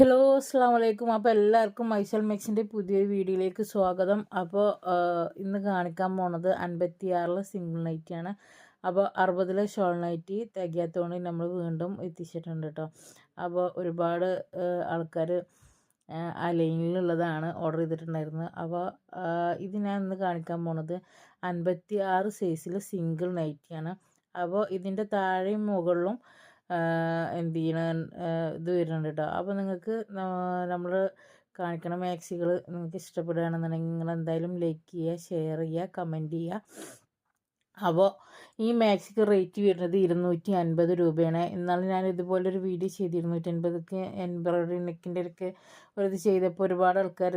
Hello അസ്സാം വലൈക്കും അപ്പോൾ എല്ലാവർക്കും മൈസൽ മെക്സിന്റെ പുതിയ വീഡിയോയിലേക്ക് സ്വാഗതം. അപ്പോൾ ഇന്ന് കാണിക്കാൻ പോണത് അൻപത്തിയാറിലെ സിംഗിൾ നൈറ്റിയാണ് അപ്പോൾ അറുപതിലെ ഷോൾ നൈറ്റി തികയാത്തോണ്ട് നമ്മൾ വീണ്ടും എത്തിച്ചിട്ടുണ്ട് കേട്ടോ അപ്പോൾ ഒരുപാട് ആൾക്കാർ ആ ലൈനിലുള്ളതാണ് ഓർഡർ ചെയ്തിട്ടുണ്ടായിരുന്നത്. അപ്പോൾ ഇത് ഞാൻ ഇന്ന് കാണിക്കാൻ പോണത് അൻപത്തി ആറ് സൈസിൽ സിംഗിൾ നൈറ്റിയാണ് അപ്പോൾ ഇതിന്റെ താഴെയും മുകളിലും എന്ത് ചെയ്യണം ഇത് വരുന്നുണ്ട് കേട്ടോ അപ്പോൾ നിങ്ങൾക്ക് നമ്മൾ കാണിക്കണ മാക്സികൾ നിങ്ങൾക്ക് ഇഷ്ടപ്പെടുകയാണെന്നുണ്ടെങ്കിൽ നിങ്ങൾ എന്തായാലും ലൈക്ക് ചെയ്യുക ഷെയർ ചെയ്യുക കമന്റ് ചെയ്യുക. അപ്പോൾ ഈ മാക്സിക്ക് റേറ്റ് വരുന്നത് ഇരുന്നൂറ്റി അൻപത് രൂപയാണ്. എന്നാലും ഞാൻ ഇതുപോലൊരു വീഡിയോ ചെയ്ത് ഇരുന്നൂറ്റി അൻപതൊക്കെ എംബ്രോയിഡറി നെക്കിന്റെ ഒക്കെ ഒരു ഇത് ചെയ്തപ്പോൾ ഒരുപാട് ആൾക്കാർ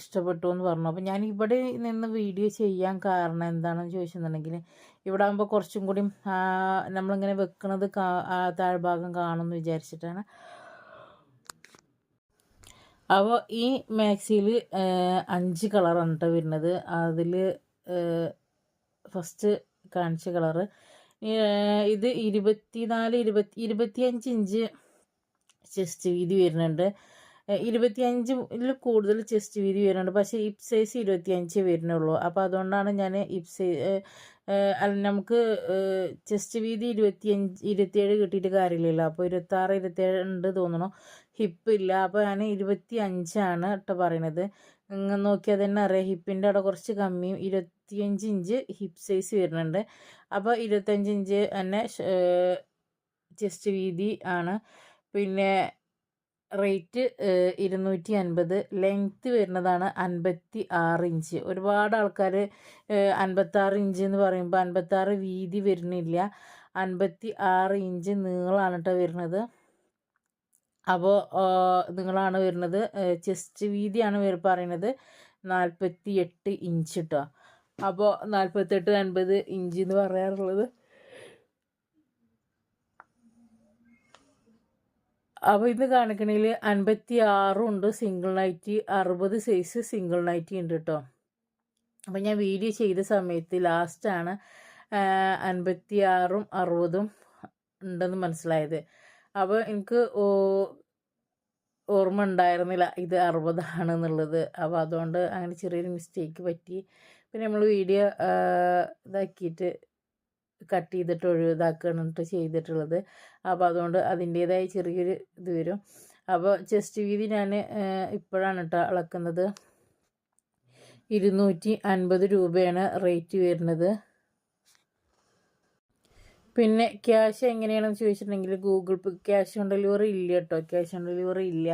ഇഷ്ടപ്പെട്ടു എന്ന് പറഞ്ഞു. അപ്പോൾ ഞാൻ ഇവിടെ നിന്ന് വീഡിയോ ചെയ്യാൻ കാരണം എന്താണെന്ന് ചോദിച്ചിട്ടുണ്ടെങ്കിൽ ഇവിടെ ആകുമ്പോൾ കുറച്ചും കൂടി നമ്മളിങ്ങനെ വെക്കണത് താഴ്ഭാഗം കാണുമെന്ന് വിചാരിച്ചിട്ടാണ്. അപ്പോൾ ഈ മാക്സിയിൽ അഞ്ച് കളറാണ് കേട്ടോ വരുന്നത്. അതിൽ ഫസ്റ്റ് കാണിച്ച കളറ്. ഇത് ഇരുപത്തിനാല് ഇരുപത്തി ഇരുപത്തിയഞ്ച് ഇഞ്ച് ചെസ്റ്റ് വീതി വരുന്നുണ്ട്. ഇരുപത്തിയഞ്ചിൽ കൂടുതൽ ചെസ്റ്റ് വീതി വരുന്നുണ്ട്. പക്ഷേ ഇപ് സൈസ് ഇരുപത്തിയഞ്ച് വരുന്നുള്ളൂ. അപ്പോൾ അതുകൊണ്ടാണ് ഞാൻ ഇപ് സൈസ് അല്ല നമുക്ക് ചെസ്റ്റ് വീതി ഇരുപത്തിയഞ്ച് ഇരുപത്തിയേഴ് കിട്ടിയിട്ട് കാര്യമില്ലല്ലോ. അപ്പോൾ ഇരുപത്താറ് ഇരുപത്തേഴ് ഉണ്ട് തോന്നണു ഹിപ്പ് ഇല്ല. അപ്പോൾ ഞാൻ ഇരുപത്തി അഞ്ചാണ് കേട്ടോ പറയണത് നോക്കിയാൽ തന്നെ അറിയാം. ഹിപ്പിന്റെ അവിടെ കുറച്ച് കമ്മിയും ഇരുപത്തിയഞ്ച് ഇഞ്ച് ഹിപ്പ് സൈസ് വരുന്നുണ്ട്. അപ്പോൾ ഇരുപത്തഞ്ച് ഇഞ്ച് തന്നെ ചെസ്റ്റ് വീതി ആണ്. പിന്നെ റേറ്റ് ഇരുന്നൂറ്റി അൻപത് ലെങ്ത്ത് വരുന്നതാണ് അൻപത്തി ആറ് ഇഞ്ച്. ഒരുപാട് ആൾക്കാർ അൻപത്താറ് ഇഞ്ച് എന്ന് പറയുമ്പോൾ അൻപത്താറ് വീതി വരുന്നില്ല. അൻപത്തി ആറ് ഇഞ്ച് നീളമാണ് കേട്ടോ വരുന്നത്. അപ്പോൾ നിങ്ങളാണ് വരുന്നത്. ചെസ്റ്റ് വീതിയാണ് പറയുന്നത്. നാൽപ്പത്തി എട്ട് ഇഞ്ച് കേട്ടോ അപ്പോൾ നാൽപ്പത്തെട്ട് അൻപത് ഇഞ്ച് എന്ന് പറയാറുള്ളത്. അപ്പോൾ ഇന്ന് കാണിക്കണേൽ അൻപത്തി ആറും ഉണ്ട് സിംഗിൾ നൈറ്റി അറുപത് സൈസ് സിംഗിൾ നൈറ്റി ഉണ്ട് കേട്ടോ അപ്പോൾ ഞാൻ വീഡിയോ ചെയ്ത സമയത്ത് ലാസ്റ്റാണ് അൻപത്തി ആറും അറുപതും ഉണ്ടെന്ന് മനസ്സിലായത്. അപ്പോൾ എനിക്ക് ഓർമ്മ ഉണ്ടായിരുന്നില്ല ഇത് അറുപതാണ് എന്നുള്ളത്. അപ്പോൾ അതുകൊണ്ട് അങ്ങനെ ചെറിയൊരു മിസ്റ്റേക്ക് പറ്റി. പിന്നെ നമ്മൾ വീഡിയോ ഇതാക്കിയിട്ട് കട്ട് ചെയ്തിട്ട് ഒഴിവാക്കുകയാണ് ചെയ്തിട്ടുള്ളത്. അപ്പോൾ അതുകൊണ്ട് അതിന്റേതായ ചെറിയൊരു ഇത് വരും. അപ്പോൾ ചെസ്റ്റ് വീതി ഞാൻ ഇപ്പോഴാണ് കേട്ടോ അളക്കുന്നത്. ഇരുന്നൂറ്റി അൻപത് രൂപയാണ് റേറ്റ് വരുന്നത്. പിന്നെ ക്യാഷ് എങ്ങനെയാണെന്ന് ചോദിച്ചിട്ടുണ്ടെങ്കിൽ Google Pay cash on delivery ഇല്ല കേട്ടോ ക്യാഷ് ഓൺ ഡെലിവറി ഇല്ല.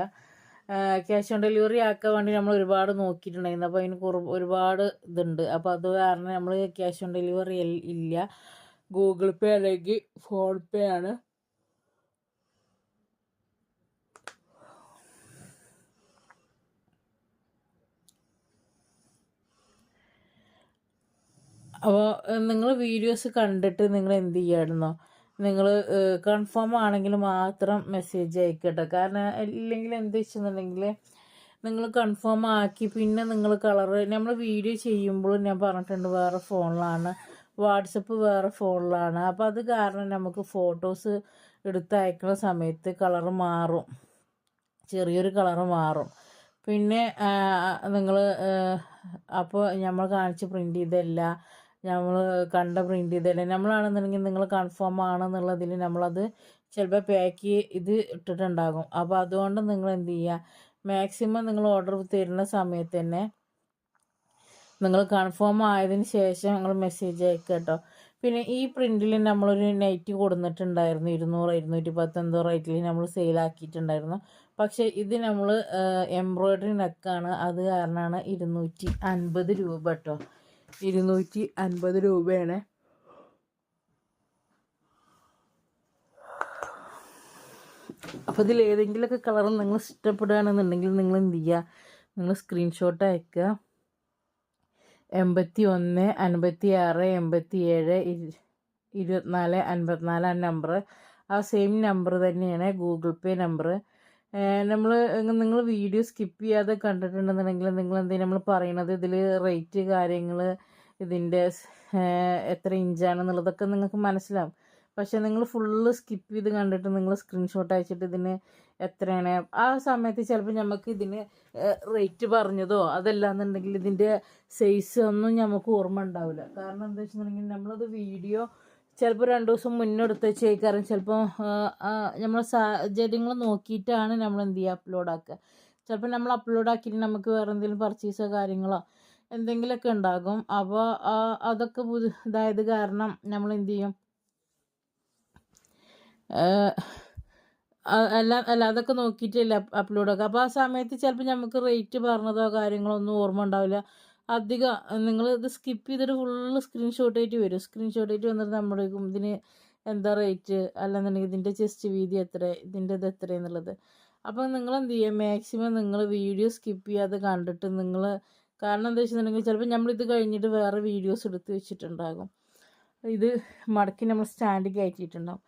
ക്യാഷ് ഓൺ ഡെലിവറി ആക്കാൻ വേണ്ടി നമ്മൾ ഒരുപാട് നോക്കിയിട്ടുണ്ടായിരുന്നു. അപ്പോൾ അതിന് കുറവ് ഒരുപാട് ഇതുണ്ട്. അപ്പോൾ അത് കാരണം നമ്മൾ ക്യാഷ് ഓൺ ഡെലിവറി ഇല്ല. ഗൂഗിൾ പേ അല്ലെങ്കിൽ ഫോൺ പേ ആണ്. അപ്പോൾ നിങ്ങൾ വീഡിയോസ് കണ്ടിട്ട് നിങ്ങൾ എന്ത് ചെയ്യായിരുന്നോ? നിങ്ങൾ കൺഫേം ആണെങ്കിൽ മാത്രം മെസ്സേജ് അയക്കട്ടെ. കാരണം ഇല്ലെങ്കിൽ എന്ത് വെച്ചെന്നുണ്ടെങ്കിൽ നിങ്ങൾ കൺഫേം ആക്കി പിന്നെ നിങ്ങൾ കളറ് നമ്മൾ വീഡിയോ ചെയ്യുമ്പോൾ ഞാൻ പറഞ്ഞിട്ടുണ്ട് വേറെ ഫോണിലാണ് വാട്സപ്പ് വേറെ ഫോണിലാണ്. അപ്പോൾ അത് കാരണം നമുക്ക് ഫോട്ടോസ് എടുത്ത് അയക്കുന്ന സമയത്ത് കളറ് മാറും. ചെറിയൊരു കളറ് മാറും. പിന്നെ നിങ്ങൾ അപ്പോൾ നമ്മൾ കാണിച്ച് പ്രിന്റ് ചെയ്തല്ല നമ്മൾ കണ്ട പ്രിന്റ് ചെയ്തല്ല നമ്മളാണെന്നുണ്ടെങ്കിൽ നിങ്ങൾ കൺഫേം ആണെന്നുള്ളതിൽ നമ്മളത് ചിലപ്പോൾ പാക്ക് ഇത് ഇട്ടിട്ടുണ്ടാകും. അപ്പോൾ അതുകൊണ്ട് നിങ്ങൾ എന്ത് ചെയ്യുക മാക്സിമം നിങ്ങൾ ഓർഡർ തരുന്ന സമയത്ത് തന്നെ നിങ്ങൾ കൺഫേം ആയതിന് ശേഷം നിങ്ങൾ മെസ്സേജ് അയക്കുക കേട്ടോ പിന്നെ ഈ പ്രിന്റിൽ നമ്മളൊരു നൈറ്റ് കൊടുത്തിട്ടുണ്ടായിരുന്നു ഇരുന്നൂറ് ഇരുന്നൂറ്റി പത്തൊമ്പത് റേറ്റിൽ നമ്മൾ സെയിലാക്കിയിട്ടുണ്ടായിരുന്നു പക്ഷേ ഇത് നമ്മൾ എംബ്രോയ്ഡറി നെക്കാണ് അത് കാരണമാണ് ഇരുന്നൂറ്റി അൻപത് രൂപ കേട്ടോ ഇരുന്നൂറ്റി അൻപത് രൂപയാണ്. അപ്പോൾ ഇതിൽ ഏതെങ്കിലുമൊക്കെ കളർ നിങ്ങൾ ഇഷ്ടപ്പെടുകയാണെന്നുണ്ടെങ്കിൽ നിങ്ങൾ എന്ത് ചെയ്യുക നിങ്ങൾ സ്ക്രീൻഷോട്ട് അയക്കുക എൺപത്തി ഒന്ന് അൻപത്തി ആറ് എൺപത്തി ഏഴ് ഇരുപത്തിനാല് അൻപത്തിനാല് നമ്പർ ആ സെയിം നമ്പർ തന്നെയാണ് ഗൂഗിൾ പേ നമ്പർ നമ്മൾ നിങ്ങൾ വീഡിയോ സ്കിപ്പ് ചെയ്യാതെ കണ്ടിട്ടുണ്ടെന്നുണ്ടെങ്കിൽ നിങ്ങൾ എന്തെങ്കിലും നമ്മൾ പറയണത് ഇതിൽ റേറ്റ് കാര്യങ്ങൾ ഇതിന്റെ എത്ര ഇഞ്ചാണെന്നുള്ളതൊക്കെ നിങ്ങൾക്ക് മനസ്സിലാവും. പക്ഷേ നിങ്ങൾ ഫുള്ള് സ്കിപ്പ് ചെയ്ത് കണ്ടിട്ട് നിങ്ങൾ സ്ക്രീൻഷോട്ട് അയച്ചിട്ട് ഇതിന് എത്രയാണ്? ആ സമയത്ത് ചിലപ്പോൾ നമുക്ക് ഇതിന് റേറ്റ് പറഞ്ഞതോ അതല്ലാന്നുണ്ടെങ്കിൽ ഇതിന്റെ സൈസ് ഒന്നും നമുക്ക് ഓർമ്മ ഉണ്ടാവില്ല. കാരണം എന്താ വെച്ചിട്ടുണ്ടെങ്കിൽ നമ്മളത് വീഡിയോ ചിലപ്പോൾ രണ്ട് ദിവസം മുന്നേ എടുത്ത് വെച്ചേക്കാറും ചിലപ്പോൾ നമ്മളെ സാഹചര്യങ്ങൾ നോക്കിയിട്ടാണ് നമ്മൾ എന്ത് ചെയ്യുക അപ്ലോഡ് ആക്കുക. ചിലപ്പോൾ നമ്മൾ അപ്ലോഡ് ആക്കിയിട്ട് നമുക്ക് വേറെ എന്തെങ്കിലും പർച്ചേസോ കാര്യങ്ങളോ എന്തെങ്കിലുമൊക്കെ ഉണ്ടാകും. അപ്പോൾ അതൊക്കെ ഇതായത് കാരണം നമ്മൾ എന്ത് ചെയ്യും? അല്ല അല്ലാതൊക്കെ നോക്കിയിട്ടല്ല അപ്ലോഡ് ഒക്കെ അപ്പോൾ ആ സമയത്ത് ചിലപ്പോൾ നമുക്ക് റേറ്റ് പറഞ്ഞതോ കാര്യങ്ങളോ ഒന്നും ഓർമ്മ ഉണ്ടാവില്ല. അധികം നിങ്ങൾ ഇത് സ്കിപ്പ് ചെയ്തിട്ട് ഫുള്ള് സ്ക്രീൻഷോട്ട് ആയിട്ട് വരും. സ്ക്രീൻഷോട്ട് ആയിട്ട് വന്നിട്ട് നമ്മുടെ ഇതിന് എന്താ റേറ്റ്? അല്ലെന്നുണ്ടെങ്കിൽ ഇതിന്റെ ചെസ്റ്റ് വീതി എത്ര? ഇതിന്റെ ഇത് എത്ര എന്നുള്ളത്. അപ്പോൾ നിങ്ങൾ എന്ത് ചെയ്യുക മാക്സിമം നിങ്ങൾ വീഡിയോ സ്കിപ്പ് ചെയ്യാതെ കണ്ടിട്ട് നിങ്ങൾ കാരണം എന്താ വെച്ചിട്ടുണ്ടെങ്കിൽ ചിലപ്പോൾ നമ്മളിത് കഴിഞ്ഞിട്ട് വേറെ വീഡിയോസ് എടുത്ത് വെച്ചിട്ടുണ്ടാകും. ഇത് മടക്കി നമ്മൾ സ്റ്റാൻഡ് കയറ്റിയിട്ടുണ്ടാകും.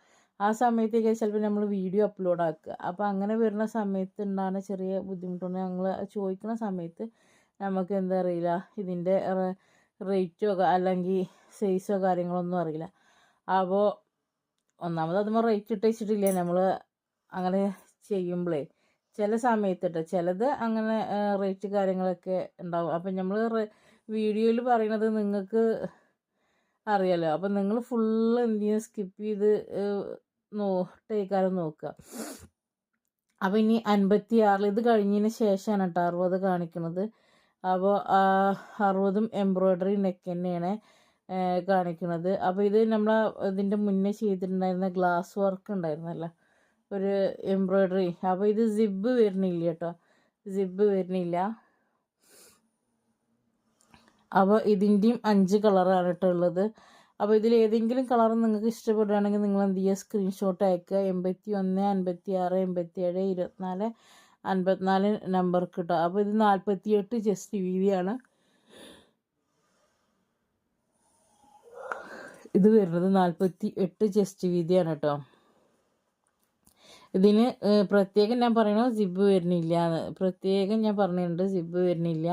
ആ സമയത്തേക്ക് ചിലപ്പോൾ നമ്മൾ വീഡിയോ അപ്ലോഡ് ആക്കുക അപ്പോൾ അങ്ങനെ വരുന്ന സമയത്ത് ഉണ്ടാകുന്ന ചെറിയ ബുദ്ധിമുട്ടുണ്ട് ഞങ്ങൾ ചോദിക്കുന്ന സമയത്ത് നമുക്ക് എന്താ അറിയില്ല. ഇതിന്റെ റേറ്റോ അല്ലെങ്കിൽ സൈസോ കാര്യങ്ങളൊന്നും അറിയില്ല. അപ്പോൾ ഒന്നാമത് അതുമ്പോൾ റേറ്റ് ഇട്ട് വെച്ചിട്ടില്ല നമ്മൾ അങ്ങനെ ചെയ്യുമ്പോഴേ ചില സമയത്ത് ചിലത് അങ്ങനെ റേറ്റ് കാര്യങ്ങളൊക്കെ ഉണ്ടാവും അപ്പം നമ്മൾ വീഡിയോയിൽ പറയണത് നിങ്ങൾക്ക് അറിയാലോ. അപ്പം നിങ്ങൾ ഫുള്ള് എന്ത് ചെയ്യുക സ്കിപ്പ് ചെയ്ത് നോ ടേക്കാരം നോക്കുക അപ്പം ഇനി അൻപത്തി ആറിൽ ഇത് കഴിഞ്ഞതിന് ശേഷമാണ് കേട്ടോ അറുപത് കാണിക്കുന്നത് അപ്പോൾ അറുപതും എംബ്രോയ്ഡറി നെക്ക് തന്നെയാണ് കാണിക്കുന്നത് അപ്പോൾ ഇത് നമ്മൾ ഇതിന്റെ മുന്നേ ചെയ്തിട്ടുണ്ടായിരുന്ന ഗ്ലാസ് വർക്ക് ഉണ്ടായിരുന്നല്ലോ? ഒരു എംബ്രോയ്ഡറി. അപ്പോൾ ഇത് സിബ്ബ് വരുന്നില്ല കേട്ടോ സിബ്ബ് വരുന്നില്ല. അപ്പോൾ ഇതിന്റെയും അഞ്ച് കളറാണ് കേട്ടോ ഉള്ളത്. അപ്പോൾ ഇതിൽ ഏതെങ്കിലും കളർ നിങ്ങൾക്ക് ഇഷ്ടപ്പെടുകയാണെങ്കിൽ നിങ്ങൾ എന്ത് ചെയ്യുക? സ്ക്രീൻഷോട്ട് അയക്കുക. എൺപത്തി ഒന്ന് അൻപത്തി ആറ് എൺപത്തി ഏഴ് ഇരുപത്തിനാല് അൻപത്തിനാല് നമ്പർ കിട്ടുക അപ്പോൾ ഇത് നാൽപ്പത്തി എട്ട് ചെസ്റ്റ് വീതിയാണ്. ഇത് വരുന്നത് നാൽപ്പത്തി എട്ട് ചെസ്റ്റ് വീതിയാണ് കേട്ടോ ഇതിന് പ്രത്യേകം ഞാൻ പറയണത് സിബ് വരുന്നില്ല. പ്രത്യേകം ഞാൻ പറഞ്ഞിട്ടുണ്ട് സിബ് വരുന്നില്ല.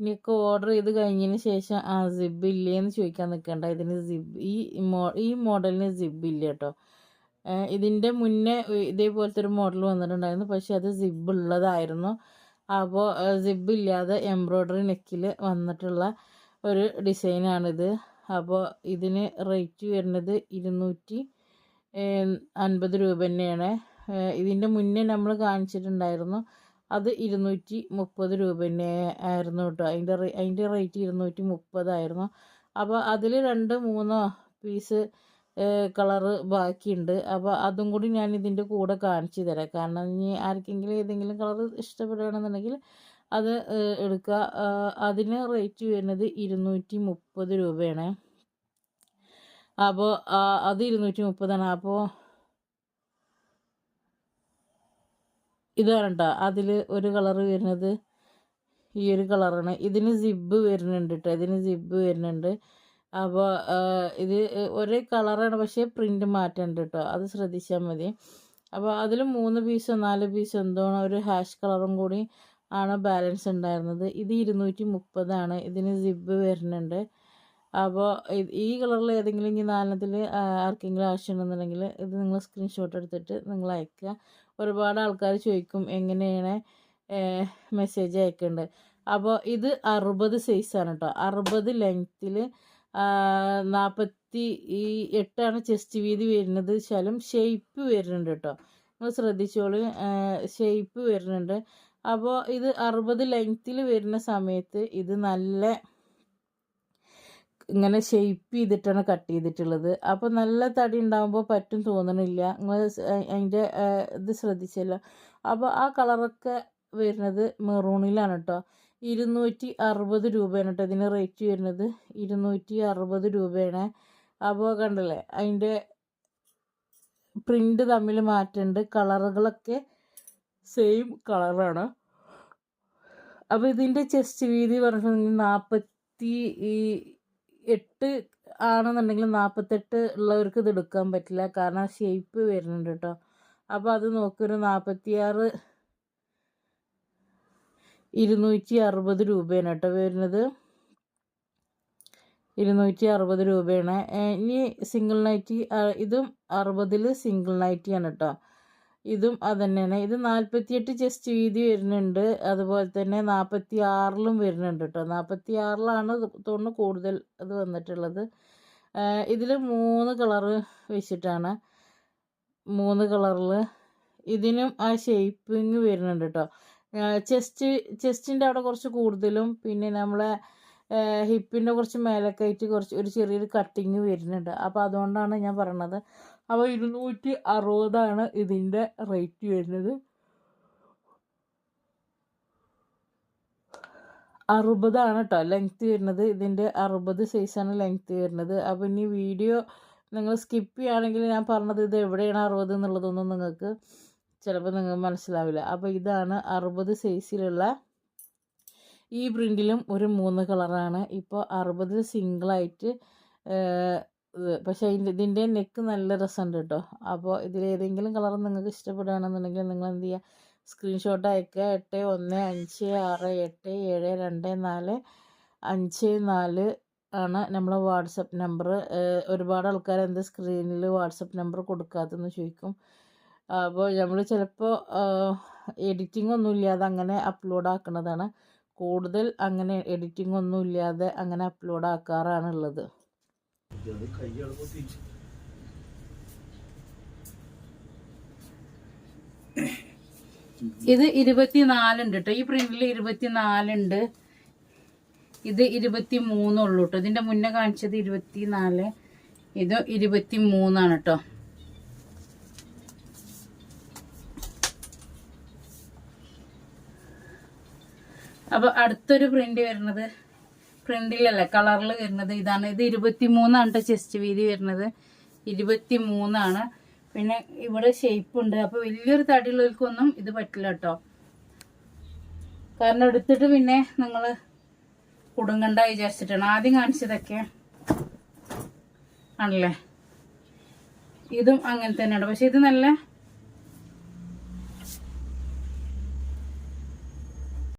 ഇനിയൊക്കെ ഓർഡർ ചെയ്ത് കഴിഞ്ഞതിന് ശേഷം ആ സിബ് ഇല്ലേന്ന് ചോദിക്കാൻ നിൽക്കണ്ട ഇതിന് സിബ് ഈ മോ ഈ മോഡലിന് സിബ് ഇല്ല കേട്ടോ. ഇതിന്റെ മുന്നേ ഇതേപോലത്തെ ഒരു മോഡൽ വന്നിട്ടുണ്ടായിരുന്നു. പക്ഷെ അത് സിബ് ഉള്ളതായിരുന്നു. അപ്പോൾ സിബ് ഇല്ലാതെ എംബ്രോയ്ഡറി നെക്കിൽ വന്നിട്ടുള്ള ഒരു ഡിസൈനാണിത്. അപ്പോൾ ഇതിന് റേറ്റ് വരുന്നത് ഇരുന്നൂറ്റി അൻപത് രൂപ തന്നെയാണ്. ഇതിന്റെ മുന്നേ നമ്മൾ കാണിച്ചിട്ടുണ്ടായിരുന്നു. അത് ഇരുന്നൂറ്റി മുപ്പത് രൂപ തന്നെ ആയിരുന്നു കേട്ടോ. അതിന്റെ അതിന്റെ റേറ്റ് ഇരുന്നൂറ്റി മുപ്പതായിരുന്നു അപ്പോൾ അതിൽ രണ്ട് മൂന്നോ പീസ് കളറ് ബാക്കിയുണ്ട്. അപ്പോൾ അതും കൂടി ഞാൻ ഇതിന്റെ കൂടെ കാണിച്ചു തരാം. കാരണം ഇനി ആർക്കെങ്കിലും ഏതെങ്കിലും കളർ ഇഷ്ടപ്പെടുകയാണെന്നുണ്ടെങ്കിൽ അത് എടുക്കുക. അതിന് റേറ്റ് വരുന്നത് ഇരുന്നൂറ്റി മുപ്പത് രൂപയാണ്. അപ്പോൾ അത് ഇരുന്നൂറ്റി മുപ്പതാണ് അപ്പോൾ ഇതാണ് കേട്ടോ അതിൽ ഒരു കളർ വരുന്നത് ഈ ഒരു കളറാണ് ഇതിന് സിബ് വരുന്നുണ്ട് കേട്ടോ ഇതിന് സിബ് വരുന്നുണ്ട്. അപ്പോൾ ഇത് ഒരേ കളറാണ് പക്ഷേ പ്രിന്റ് മാറ്റുന്നുണ്ട് കേട്ടോ അത് ശ്രദ്ധിച്ചാൽ മതി. അപ്പോൾ അതിൽ മൂന്ന് പീസോ നാല് പീസോ എന്തോ ഒരു ഹാഷ് കളറും കൂടി ആണ് ബാലൻസ് ഉണ്ടായിരുന്നത്. ഇത് ഇരുന്നൂറ്റി മുപ്പതാണ് ഇതിന് സിബ് വരുന്നുണ്ട്. അപ്പോൾ ഈ കളറിൽ ഏതെങ്കിലും ഇനി നാലെണ്ണത്തിൽ ആർക്കെങ്കിലും ആവശ്യമുണ്ടെന്നുണ്ടെങ്കിൽ ഇത് നിങ്ങൾ സ്ക്രീൻഷോട്ട് എടുത്തിട്ട് നിങ്ങൾ അയക്കുക. ഒരുപാട് ആൾക്കാർ ചോദിക്കും എങ്ങനെയാണ് മെസ്സേജ് അയക്കേണ്ടത് അപ്പോൾ ഇത് അറുപത് സൈസാണ് കേട്ടോ അറുപത് ലെങ്ത്തിൽ നാൽപ്പത്തി ഈ എട്ടാണ് ചെസ്റ്റ് വീതി വരുന്നത്. ശലം ഷേപ്പ് വരുന്നുണ്ട് കേട്ടോ നിങ്ങൾ ശ്രദ്ധിച്ചോളൂ ഷേപ്പ് വരുന്നുണ്ട്. അപ്പോൾ ഇത് അറുപത് ലെങ്ത്തിൽ വരുന്ന സമയത്ത് ഇത് നല്ല ഇങ്ങനെ ഷെയ്പ്പ് ചെയ്തിട്ടാണ് കട്ട് ചെയ്തിട്ടുള്ളത്. അപ്പോൾ നല്ല തടി ഉണ്ടാകുമ്പോൾ പറ്റും തോന്നണില്ല. നിങ്ങൾ അതിന്റെ ഇത് ശ്രദ്ധിച്ചല്ലോ. അപ്പോൾ ആ കളറൊക്കെ വരുന്നത് മെറൂണിലാണ് കേട്ടോ ഇരുന്നൂറ്റി അറുപത് രൂപയാണ് കേട്ടോ ഇതിന് റേറ്റ് വരുന്നത്. ഇരുന്നൂറ്റി അറുപത് രൂപയാണ്. അപ്പോൾ കണ്ടല്ലേ അതിന്റെ പ്രിന്റ് തമ്മിൽ മാറ്റുന്നുണ്ട് കളറുകളൊക്കെ സെയിം കളറാണ് അപ്പോൾ ഇതിന്റെ ചെസ്റ്റ് വീതി പറഞ്ഞിട്ടുണ്ടെങ്കിൽ നാൽപ്പത്തി എട്ട് ആണെന്നുണ്ടെങ്കിൽ നാൽപ്പത്തെട്ട് ഉള്ളവർക്ക് ഇത് എടുക്കാൻ പറ്റില്ല. കാരണം ഷേപ്പ് വരുന്നുണ്ട് കേട്ടോ അപ്പോൾ അത് നോക്കൊരു നാൽപ്പത്തിയാറ് ഇരുന്നൂറ്റി അറുപത് രൂപയാണ് കേട്ടോ വരുന്നത്. ഇരുന്നൂറ്റി അറുപത് രൂപയാണ് ഇനി സിംഗിൾ നൈറ്റി ഇതും അറുപതിൽ സിംഗിൾ നൈറ്റിയാണ് കേട്ടോ ഇതും അത് തന്നെയാണ് ഇത് നാൽപ്പത്തിയെട്ട് ചെസ്റ്റ് വീതി വരുന്നുണ്ട്. അതുപോലെ തന്നെ നാൽപ്പത്തി ആറിലും വരുന്നുണ്ട് കേട്ടോ നാൽപ്പത്തി ആറിലാണ് തോന്നുന്നു കൂടുതൽ ഇത് വന്നിട്ടുള്ളത്. ഇതിൽ മൂന്ന് കളറ് വെച്ചിട്ടാണ്. മൂന്ന് കളറിൽ ഇതിനും ആ ഷേപ്പിങ് വരുന്നുണ്ട് കേട്ടോ ചെസ്റ്റ് ചെസ്റ്റിന്റെ അവിടെ കുറച്ച് കൂടുതലും പിന്നെ നമ്മളെ ഹിപ്പിന്റെ കുറച്ച് മേലക്കയറ്റ് കുറച്ച് ഒരു ചെറിയൊരു കട്ടിങ് വരുന്നുണ്ട്. അപ്പോൾ അതുകൊണ്ടാണ് ഞാൻ പറയണത്. അപ്പോൾ ഇരുന്നൂറ്റി അറുപതാണ് ഇതിന്റെ റേറ്റ് വരുന്നത്. അറുപതാണ് കേട്ടോ ലെങ്ത്ത് വരുന്നത്. ഇതിന്റെ അറുപത് സൈസാണ് ലെങ്ത്ത് വരുന്നത്. അപ്പോൾ ഇനി വീഡിയോ നിങ്ങൾ സ്കിപ്പ് ചെയ്യുകയാണെങ്കിൽ ഞാൻ പറഞ്ഞത് ഇത് എവിടെയാണ് അറുപത് എന്നുള്ളതൊന്നും നിങ്ങൾക്ക് ചിലപ്പോൾ നിങ്ങൾക്ക് മനസ്സിലാവില്ല. അപ്പോൾ ഇതാണ് അറുപത് സൈസിലുള്ള ഈ പ്രിന്റിലും ഒരു മൂന്ന് കളറാണ്. ഇപ്പോൾ അറുപത് സിംഗിളായിട്ട് പക്ഷേ അതിന്റെ ഇതിന്റെ നെക്ക് നല്ല രസമുണ്ട് കേട്ടോ അപ്പോൾ ഇതിലേതെങ്കിലും കളർ നിങ്ങൾക്ക് ഇഷ്ടപ്പെടുകയാണെന്നുണ്ടെങ്കിൽ നിങ്ങൾ എന്ത് ചെയ്യുക സ്ക്രീൻഷോട്ട് അയക്കുക എട്ട് ഒന്ന് അഞ്ച് ആറ് എട്ട് ഏഴ് രണ്ട് നാല് അഞ്ച് നാല് ആണ് നമ്മളെ വാട്സപ്പ് നമ്പർ ഒരുപാട് ആൾക്കാർ എന്ത് സ്ക്രീനിൽ വാട്സപ്പ് നമ്പർ കൊടുക്കാത്തെന്ന് ചോദിക്കും. അപ്പോൾ നമ്മൾ ചിലപ്പോൾ എഡിറ്റിംഗ് ഒന്നും ഇല്ലാതെ അങ്ങനെ അപ്ലോഡ് ആക്കുന്നതാണ് കൂടുതൽ അങ്ങനെ എഡിറ്റിംഗ് ഒന്നും ഇല്ലാതെ അങ്ങനെ അപ്ലോഡ് ആക്കാറാണുള്ളത്. ഇത് ഇരുപത്തിനാലുണ്ട് കേട്ടോ ഈ പ്രിന്റിൽ ഇരുപത്തിനാലുണ്ട് ഇത് ഇരുപത്തി മൂന്നുള്ളൂ കേട്ടോ ഇതിന്റെ മുന്നേ കാണിച്ചത് ഇരുപത്തിനാല്. ഇത് ഇരുപത്തി മൂന്നാണ് കേട്ടോ അപ്പോൾ അടുത്തൊരു പ്രിന്റ് വരുന്നത്. പ്രിന്റിലല്ല കളറിൽ വരുന്നത് ഇതാണ്. ഇത് ഇരുപത്തി മൂന്നാണ് ചെസ്റ്റ് വീതി വരുന്നത്. ഇരുപത്തി മൂന്നാണ് പിന്നെ ഇവിടെ ഷേപ്പ് ഉണ്ട്. അപ്പോൾ വലിയൊരു തടിയുള്ളവർക്കൊന്നും ഇത് പറ്റില്ല കേട്ടോ കാരണം എടുത്തിട്ട് പിന്നെ നിങ്ങൾ കുടുങ്ങണ്ട വിചാരിച്ചിട്ടാണ്. ആദ്യം കാണിച്ചതൊക്കെ ആണല്ലേ? ഇതും അങ്ങനെ തന്നെയാണ് പക്ഷെ ഇത് നല്ല